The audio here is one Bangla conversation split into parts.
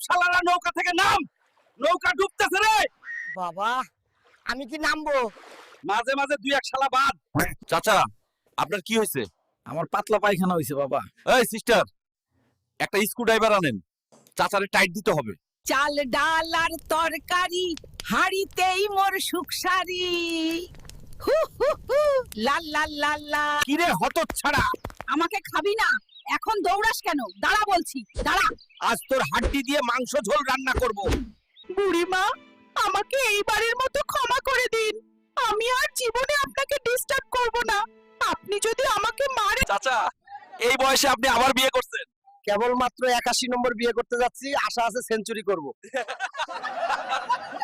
শালারা নৌকা থেকে নাম! নৌকা ডুবতেছে রে! বাবা আমি কি নামবো? মাঝে মাঝে দুই এক শালা বাদ। চাচা আপনার কি হয়েছে? আমার পাতলা পায়খানা হয়েছে বাবা। এই সিস্টার একটা স্ক্রু ড্রাইভার আনেন। চাচারে টাইট দিতে হবে। চাল ডাল আর তরকারি হাড়িতেই মোর সুখসারি হু হু হু লাল লাল লাল লা কিরে হত ছাড়া আমাকে খাবি না? এখন দৌড়াস কেন? দাঁড়া বলছি দাঁড়া। আজ তোর হাড্ডি দিয়ে মাংস ঝোল রান্না করব। বুড়িমা আমাকে এইবারের মতো ক্ষমা করে দিন। আমি আর জীবনে আপনাকে ডিস্টার্ব করব না। আপনি যদি আমাকে মারে চাচা এই বয়সে আপনি আবার বিয়ে করছেন। কেবলমাত্র একাশি নম্বর বিয়ে করতে যাচ্ছি আশা আছে সেঞ্চুরি করব।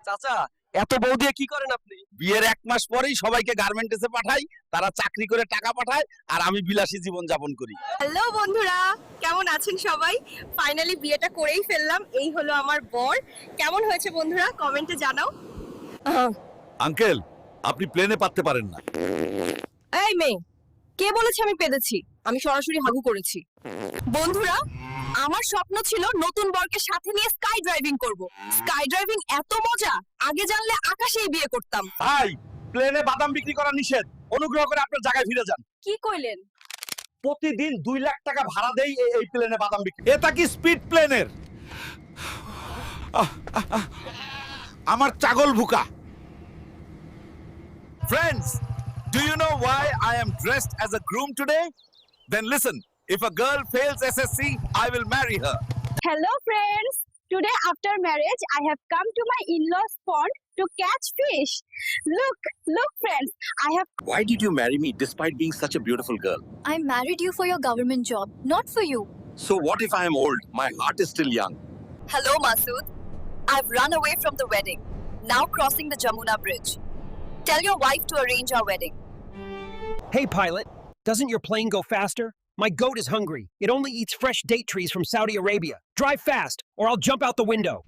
চাচা এত বউ দিয়ে কি করেন আপনি? বিয়ের এক মাস পরেই সবাইকে গার্মেন্টসে পাঠাই তারা চাকরি করে টাকা পাঠায় আর আমি বিলাসী জীবন যাপন করি। হ্যালো বন্ধুরা কেমন আছেন সবাই? ফাইনালি বিয়েটা করেই ফেললাম এই হলো আমার বর। কেমন হয়েছে বন্ধুরা কমেন্টে জানাও। আঙ্কেল আপনি প্লেনে পাততে পারেন না। এই মেয়ে কে বলেছে আমি পেদেছি আমি সরাসরি হাগু করেছি। বন্ধুরা আমার স্বপ্ন ছিল নতুন বরকে সাথে নিয়ে স্কাই ড্রাইভিং করব। স্কাই ড্রাইভিং এত মজা আগে জানলে আকাশেই বিয়ে করতাম। ভাই প্লেনে বাদাম বিক্রি করা নিষেধ। অনুগ্রহ করে আপনার জায়গায় ফিরে যান। কি কইলেন? প্রতিদিন দুই লাখ টাকা ভাড়া দেই এই- এই প্লেনে বাদাম বিক্রি। এটা কি স্পিড প্লেনের আমার চাগল ভুকা। Friends, do you know why I am dressed as a groom today? Then listen, if a girl fails SSC, I will marry her. Hello friends. Today after marriage I have come to my in-laws pond to catch fish. Look, look friends, I have Why did you marry me despite being such a beautiful girl? I married you for your government job, not for you. So what if I am old? My heart is still young. Hello, Masood. I've run away from the wedding. Now crossing the Jamuna Bridge. Tell your wife to arrange our wedding. Hey, pilot, doesn't your plane go faster? My goat is hungry. It only eats fresh date trees from Saudi Arabia. Drive fast, or I'll jump out the window.